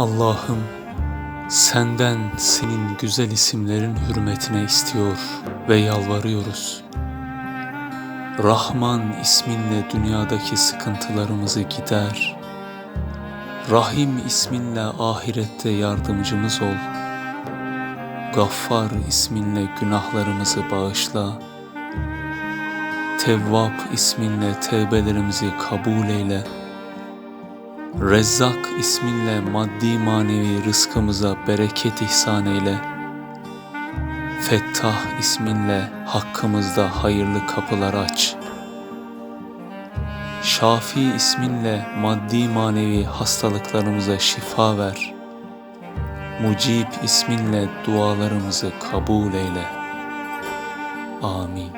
Allah'ım senden senin güzel isimlerin hürmetine istiyor ve yalvarıyoruz. Rahman isminle dünyadaki sıkıntılarımızı gider. Rahim isminle ahirette yardımcımız ol. Gaffar isminle günahlarımızı bağışla. Tevvap isminle tevbelerimizi kabul eyle. Rezzak isminle maddi manevi rızkımıza bereket ihsan eyle. Fettah isminle hakkımızda hayırlı kapılar aç. Şafi isminle maddi manevi hastalıklarımıza şifa ver. Mucib isminle dualarımızı kabul eyle. Amin.